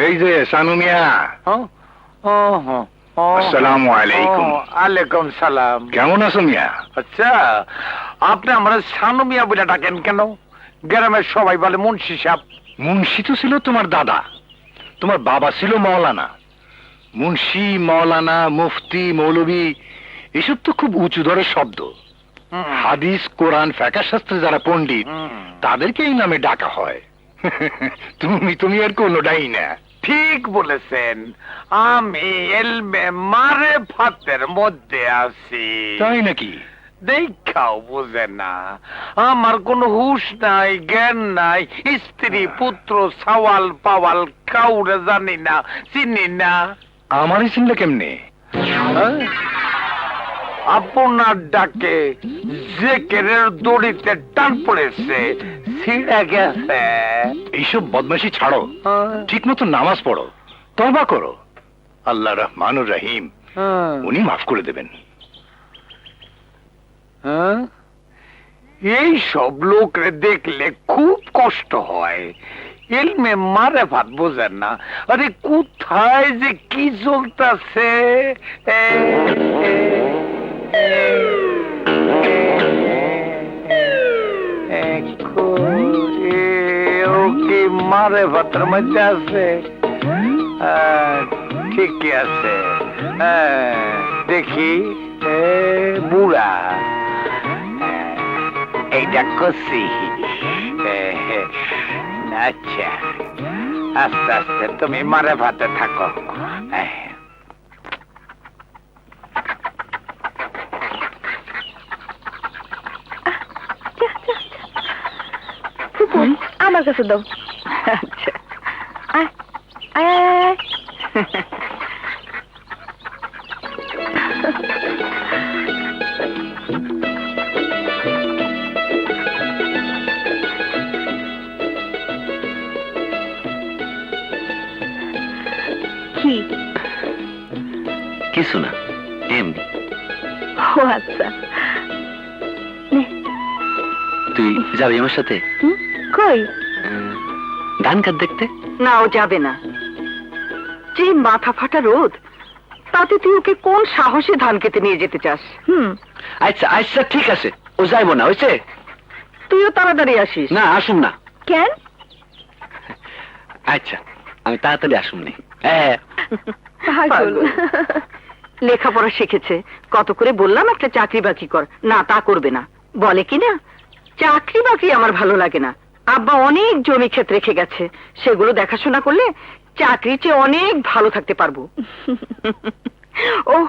এই যে সানু মিয়া। আসসালামু আলাইকুম। আলাইকুম সালাম। কেমন আছো মিয়া? আচ্ছা আপনি আমরা সানু মিয়া বলে ডাকেন কেন? গ্রামের সবাই বলে মুন্সি সাহেব মুন্সি তো ছিল তোমার দাদা। তোমার বাবা ছিল মৌলানা মুন্সি মৌলানা মুফতি মৌলবী এসব তো খুব উঁচু ধরে শব্দ। হাদিস কোরআন ফেকা শাস্ত্রে যারা পণ্ডিত তাদেরকে এই নামে ডাকা হয়। তুমি তুমি আর কোনোটাই না। ঠিক বলেছেন। আমি এলমে মারে ফাতের মধ্যে আছি। তাই নাকি? দেখাও বুঝে না। আমার কোনো হুশ নাই জ্ঞান নাই স্ত্রী পুত্র সওয়াল পাওয়াল কাউরে জানি না চিনি না। আমারই চিনলে কেমনে? হ্যাঁ? আপনার ডাকে যে কেরের দড়িতে টান পড়েছে। ছিঁড়ে গেছে এইসব বদমাশি ছাড়ো। হ্যাঁ, ঠিক মতো নামাজ পড়ো। তবা করো। আল্লাহ রহমানুর রহিম। হ্যাঁ, উনি মাফ করে দেবেন। হ্যাঁ? এই সব লোকরে দেখলে খুব কষ্ট হয়। এলমে মারে ভাত বোঝেন না। আরে কোথায় যে কি চলতেছে? মারে ভাতের মধ্যে আছে। ঠিকই আছে। দেখি বুড়া। এইটা কষি আচ্ছা। আস্তে আস্তে তুমি মারে ভাতে থাকো। আমার কাছে দাও। আচ্ছা আয় আয় আয়, আয় কি? কিছু না এমনি। ও আচ্ছা। তুই যাবি আমার সাথে? হুম, কই? ধান কাট দেখতে? না ও যাবে না। যে মাথা ফাটা রোদ তাতে তুই ওকে কোন সাহসে ধান খেতে নিয়ে যেতে চাস? হুম। আচ্ছা আচ্ছা ঠিক আছে। ও যাইবো না হয়েছে? তুইও তাড়াতাড়ি আসিস। না আসুন না। কেন? আচ্ছা আমি তাড়াতাড়ি আসুন নি হ্যাঁ। পাগল। লেখাপড়া শিখেছে। কত করে বললাম একটা চাকরি বাকরি কর। না তা করবে না। বলে কি না? চাকরি বাকরি আমার ভালো লাগে না। আব্বা অনেক জমি ক্ষেত রেখে গেছে। সেগুলো দেখাশোনা করলে চাকরি চেয়ে অনেক ভালো থাকতে পারব। ও